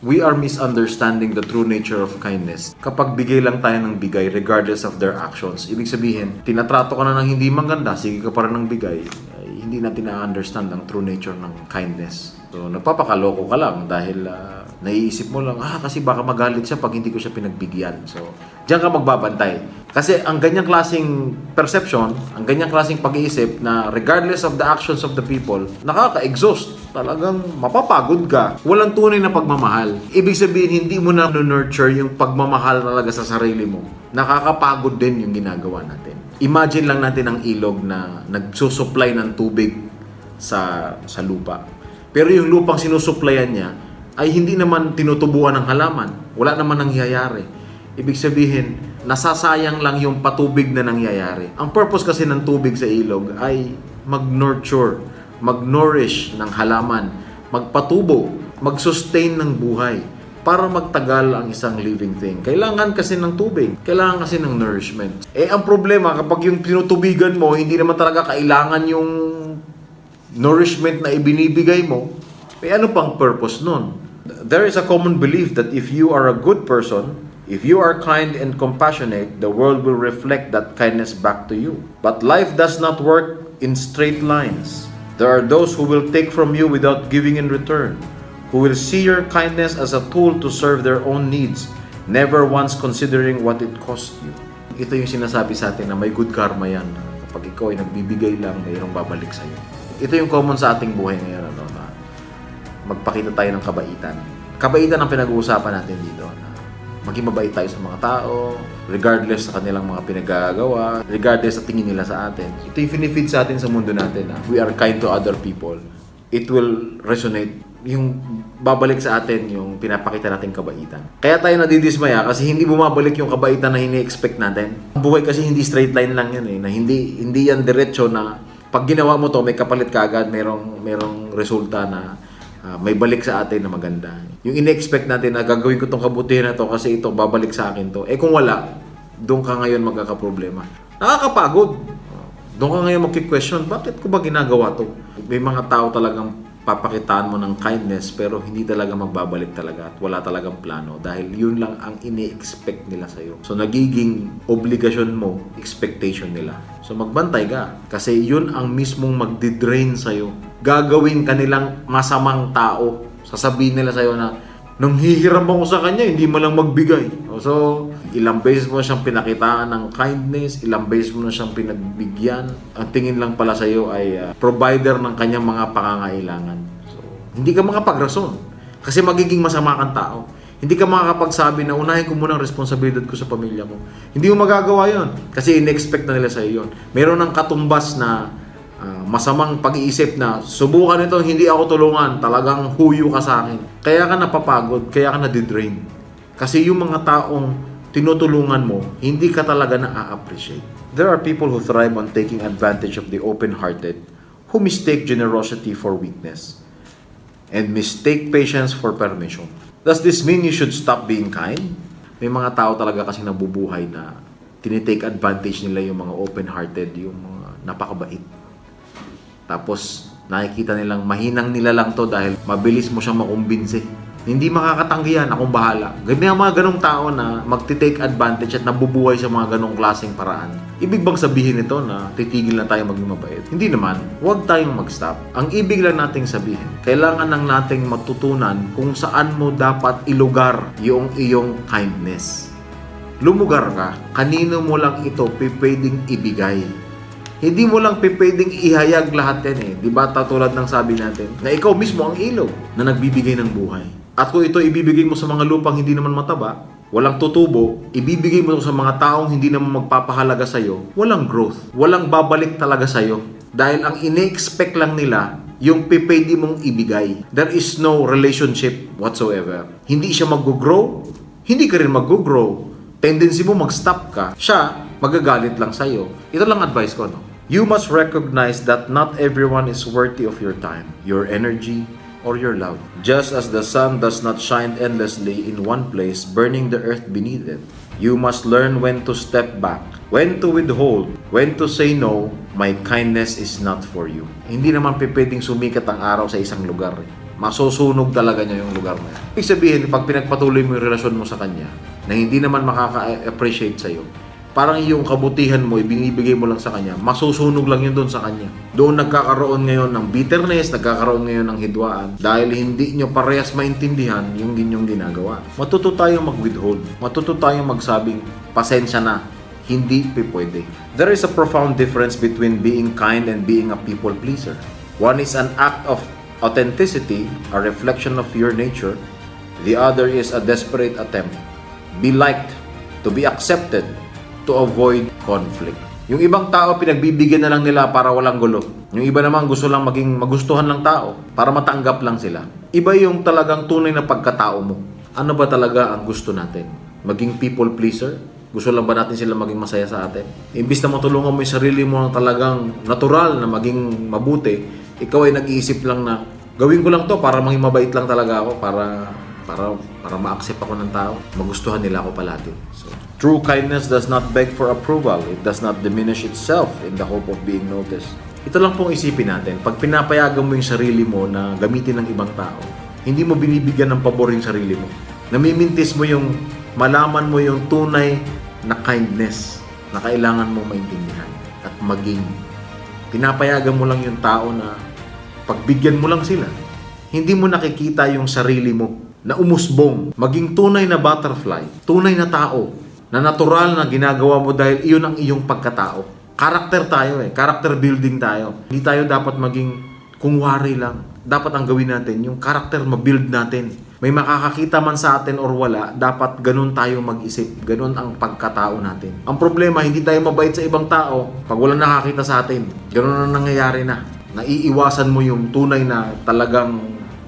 We are misunderstanding the true nature of kindness. Kapag bigay lang tayo ng bigay regardless of their actions, ibig sabihin, tinatrato ka na ng hindi maganda, sige ka pa rin ng bigay, ay hindi natin na-understand ang true nature ng kindness. So, nagpapakaloko ka lang dahil ah, naiisip mo lang, ah, kasi baka magalit siya pag hindi ko siya pinagbigyan. So, diyan ka magbabantay. Kasi ang ganyang klaseng perception, ang ganyang klaseng pag-iisip na regardless of the actions of the people, nakaka-exhaust. Talagang mapapagod ka. Walang tunay na pagmamahal. Ibig sabihin, hindi mo na nurture yung pagmamahal talaga sa sarili mo. Nakakapagod din yung ginagawa natin. Imagine lang natin ang ilog na nagsusupply ng tubig sa sa lupa. Pero yung lupang sinusuplayan niya ay hindi naman tinutubuan ng halaman. Wala naman nangyayari. Ibig sabihin, nasasayang lang yung patubig na nangyayari. Ang purpose kasi ng tubig sa ilog ay mag-nurture, mag-nourish ng halaman, magpatubo, mag-sustain ng buhay para magtagal ang isang living thing. Kailangan kasi ng tubig. Kailangan kasi ng nourishment. Eh, ang problema, kapag yung tinutubigan mo, hindi naman talaga kailangan yung nourishment na ibinibigay mo, eh ano pang purpose nun? There is a common belief that if you are a good person, if you are kind and compassionate, the world will reflect that kindness back to you. But life does not work in straight lines. There are those who will take from you without giving in return, who will see your kindness as a tool to serve their own needs, never once considering what it cost you. Ito yung sinasabi sa atin na may good karma yan. Kapag ikaw ay nagbibigay lang, mayroong babalik sa'yo. Ito yung common sa ating buhay ngayon. Ano, na magpakita tayo ng kabaitan. Kabaitan ang pinag-uusapan natin dito. Na maging mabait tayo sa mga tao, regardless sa kanilang mga pinagagawa, regardless sa tingin nila sa atin. Ito yung finifeed sa atin sa mundo natin. Na if we are kind to other people, it will resonate yung babalik sa atin yung pinapakita nating kabaitan. Kaya tayo nadidismaya kasi hindi bumabalik yung kabaitan na ini-expect natin. Ang buhay kasi hindi straight line lang yan eh, na hindi hindi yan diretso na pag ginawa mo to may kapalit ka agad, merong merong resulta na ah, may balik sa atin na maganda. Yung ini-expect natin na gagawin ko tong kabutihan na to kasi ito babalik sa akin to. Eh kung wala, doon ka ngayon magkakaproblema. Nakakapagod. Doon ka ngayon magki-question, bakit ko ba ginagawa to? May mga tao talagang papakitaan mo ng kindness pero hindi talaga magbabalik talaga at wala talagang plano dahil yun lang ang ini-expect nila sa'yo. So nagiging obligasyon mo, expectation nila. So magbantay ka kasi yun ang mismong magdidrain sa'yo. Gagawin ka nilang masamang tao. Sasabihin nila sa'yo na nung hihiram ako sa kanya, hindi mo lang magbigay. So, ilang beses mo siyang pinakitaan ng kindness, ilang beses mo na siyang pinagbigyan. Ang tingin lang pala sa iyo ay ah, provider ng kanyang mga pangangailangan. So, hindi ka makapag-rason. Kasi magiging masama kang tao. Hindi ka makakapagsabi na unahin ko muna ang responsibilidad ko sa pamilya mo. Hindi mo magagawa yon Kasi in-expect na nila sa iyo yun. Meron ng katumbas na ah, masamang pag-iisip na subukan ito, hindi ako tulungan, talagang huyo ka sa akin. Kaya ka napapagod, kaya ka nadidrain. Kasi yung mga taong tinutulungan mo, hindi ka talaga na-appreciate. There are people who thrive on taking advantage of the open-hearted, who mistake generosity for weakness, and mistake patience for permission. Does this mean you should stop being kind? May mga tao talaga kasi nabubuhay na tinitake advantage nila yung mga open-hearted, yung mga napakabait. Tapos, nakikita nilang mahinang nila lang to dahil mabilis mo siyang makumbinsi. Hindi makakatanggi yan, akong bahala. May mga ganong tao na magti-take advantage at nabubuhay sa mga ganong klaseng paraan. Ibig bang sabihin nito na titigil na tayo maging mabait? Hindi naman. Huwag tayong mag-stop. Ang ibig lang nating sabihin, kailangan lang nating matutunan kung saan mo dapat ilugar yung iyong kindness. Lumugar ka, kanino mo lang ito pwedeng ibigay. Hindi mo lang pwedeng ihayag lahat yan eh. Di ba tatulad ng sabi natin, na ikaw mismo ang ilog na nagbibigay ng buhay. At kung ito ibibigay mo sa mga lupang hindi naman mataba, walang tutubo, ibibigay mo ito sa mga taong hindi naman magpapahalaga sa'yo, walang growth. Walang babalik talaga sa'yo. Dahil ang ine-expect lang nila, yung pipwede mong ibigay. There is no relationship whatsoever. Hindi siya mag-grow, hindi ka rin mag-grow. Tendency mo mag-stop ka, siya magagalit lang sa'yo. Ito lang advice ko, no? You must recognize that not everyone is worthy of your time, your energy, or your love. Just as the sun does not shine endlessly in one place, burning the earth beneath it, you must learn when to step back, when to withhold, when to say no, my kindness is not for you. Hindi naman pwedeng sumikat ang araw sa isang lugar. eh. masusunog talaga niya yung lugar na yan. Ibig sabihin, pag pinagpatuloy mo yung relasyon mo sa kanya, na hindi naman makaka-appreciate sa'yo, parang yung kabutihan mo, ibinibigay mo lang sa kanya, masusunog lang yun doon sa kanya. Doon nagkakaroon ngayon ng bitterness, nagkakaroon ngayon ng hidwaan, dahil hindi nyo parehas maintindihan yung inyong ginagawa. Matuto tayong mag-withhold. Matuto tayong magsabing, pasensya na, hindi pwede. There is a profound difference between being kind and being a people pleaser. One is an act of authenticity, a reflection of your nature. The other is a desperate attempt. Be liked, to be accepted, to avoid conflict. Yung ibang tao pinagbibigyan na lang nila para walang gulo. Yung iba naman gusto lang maging magustuhan ng tao para matanggap lang sila. Iba yung talagang tunay na pagkatao mo. Ano ba talaga ang gusto natin? Maging people pleaser? Gusto lang ba natin sila maging masaya sa atin? Imbis na matulungan mo yung sarili mo ng talagang natural na maging mabuti, ikaw ay nag-iisip lang na gawin ko lang to para maging mabait lang talaga ako para para para ma-accept ako ng tao. Magustuhan nila ako palagi. So, true kindness does not beg for approval. It does not diminish itself in the hope of being noticed. Ito lang pong isipin natin. Pag pinapayagan mo yung sarili mo na gamitin ng ibang tao, hindi mo binibigyan ng pabor yung sarili mo. Namimintis mo yung malaman mo yung tunay na kindness na kailangan mo maintindihan at maging. Pinapayagan mo lang yung tao na pagbigyan mo lang sila. Hindi mo nakikita yung sarili mo na umusbong, maging tunay na butterfly, tunay na tao, na natural na ginagawa mo dahil iyon ang iyong pagkatao. Karakter tayo eh, character building tayo. Hindi tayo dapat maging kungwari lang. Dapat ang gawin natin, yung karakter ma-build natin. May makakakita man sa atin or wala, dapat ganun tayo mag-isip. Ganun ang pagkatao natin. Ang problema, hindi tayo mabait sa ibang tao pag wala nakakita sa atin. Ganun ang nangyayari na. Naiiwasan mo yung tunay na talagang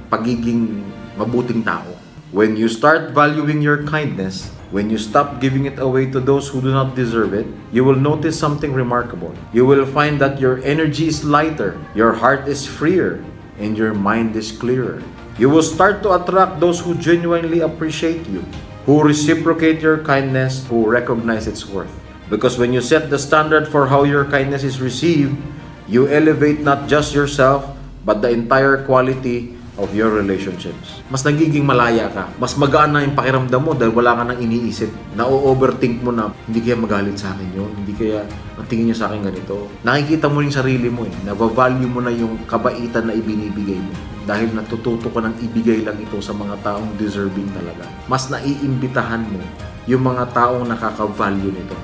pagiging mabuting tao. When you start valuing your kindness, when you stop giving it away to those who do not deserve it, you will notice something remarkable. You will find that your energy is lighter, your heart is freer, and your mind is clearer. You will start to attract those who genuinely appreciate you, who reciprocate your kindness, who recognize its worth. Because when you set the standard for how your kindness is received, you elevate not just yourself, but the entire quality of your relationships. Mas nagiging malaya ka. Mas magaan na yung pakiramdam mo dahil wala ka nang iniisip. Na-overthink mo na, hindi kaya magalit sa akin yun. Hindi kaya ang tingin niya sa akin ganito. Nakikita mo yung sarili mo eh. Nava-value mo na yung kabaitan na ibinibigay mo. Dahil natututo ka ng ibigay lang ito sa mga taong deserving talaga. Mas naiimbitahan mo yung mga taong nakaka-value nito.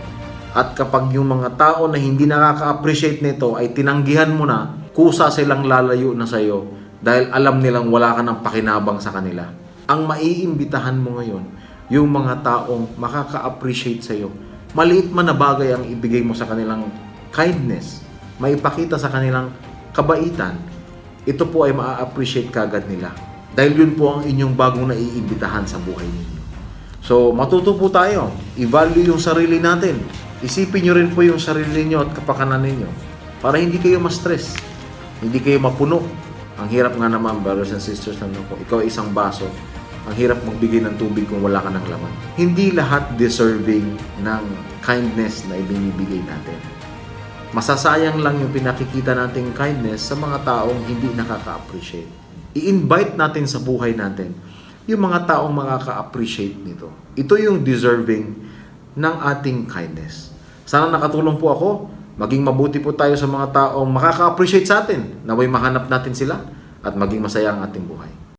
At kapag yung mga tao na hindi nakaka-appreciate nito ay tinanggihan mo na, kusa silang lalayo na sa'yo dahil alam nilang wala ka ng pakinabang sa kanila. Ang maiimbitahan mo ngayon, yung mga taong makaka-appreciate sa'yo. Maliit man na bagay ang ibigay mo sa kanilang kindness, maipakita sa kanilang kabaitan, ito po ay maa-appreciate kagad nila. Dahil yun po ang inyong bagong naiimbitahan sa buhay ninyo. So, matuto po tayo. I-value yung sarili natin. Isipin nyo rin po yung sarili niyo at kapakanan ninyo para hindi kayo ma-stress. Hindi kayo mapuno. Ang hirap nga naman, brothers and sisters, ano po, ikaw isang baso. Ang hirap magbigay ng tubig kung wala ka ng laman. Hindi lahat deserving ng kindness na ibinibigay natin. Masasayang lang yung pinakikita nating kindness sa mga taong hindi nakaka-appreciate. I-invite natin sa buhay natin yung mga taong makaka-appreciate nito. Ito yung deserving ng ating kindness. Sana nakatulong po ako. Maging mabuti po tayo sa mga taong makaka-appreciate sa atin. Naway mahanap natin sila at maging masaya ang ating buhay.